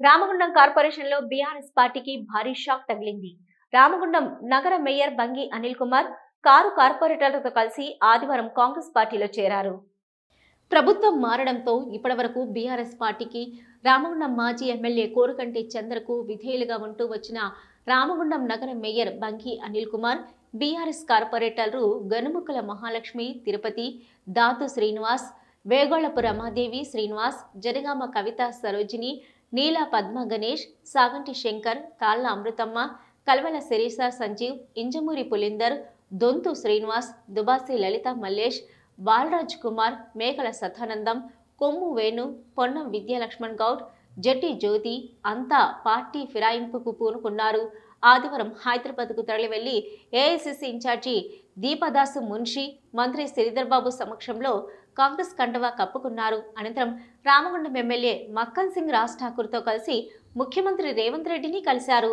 రామగుండం కార్పొరేషన్లో బీఆర్ఎస్ పార్టీకి భారీ షాక్ తగిలింది. రామగుండం నగర మేయర్ బంగి అనిల్ కుమార్ కారు కార్పొరేటర్లతో కలిసి ఆదివారం కాంగ్రెస్ పార్టీలో చేరారు. ప్రభుత్వం మారడంతో ఇప్పటివరకు బీఆర్ఎస్ పార్టీకి రామగుండం మాజీ ఎమ్మెల్యే కోరుకంటి చంద్రకు విధేయులుగా ఉంటూ వచ్చిన రామగుండం నగర మేయర్ బంగి అనిల్ కుమార్ బీఆర్ఎస్ కార్పొరేటర్లు గనుముక్కల మహాలక్ష్మి తిరుపతి దాతు శ్రీనివాస్ వేగోళపు రమాదేవి శ్రీనివాస్ జనగామ కవిత సరోజిని నీలా పద్మ గణేష్ సాగంటి శంకర్ తాళ్ళ అమృతమ్మ కల్వల శిరీష సంజీవ్ ఇంజమూరి పులిందర్ దొంతు శ్రీనివాస్ దుబాసి లలిత మల్లేష్ బాలరాజ్ కుమార్ మేకల సతానందం కొమ్ము వేణు పొన్నం విద్యాలక్ష్మణ్ గౌడ్ జట్టి జ్యోతి అంతా పార్టీ ఫిరాయింపుకు పూనుకున్నారు. ఆదివారం హైదరాబాద్కు తరలివెళ్ళి ఏఐసిసి ఇన్ఛార్జి దీపదాసు మున్షి మంత్రి శ్రీధర్ సమక్షంలో కాంగ్రెస్ కండవా కప్పుకున్నారు. అనంతరం రామగుండం ఎమ్మెల్యే మక్కన్ సింగ్ రాజ్ ఠాకూర్తో కలిసి ముఖ్యమంత్రి రేవంత్ రెడ్డిని కలిశారు.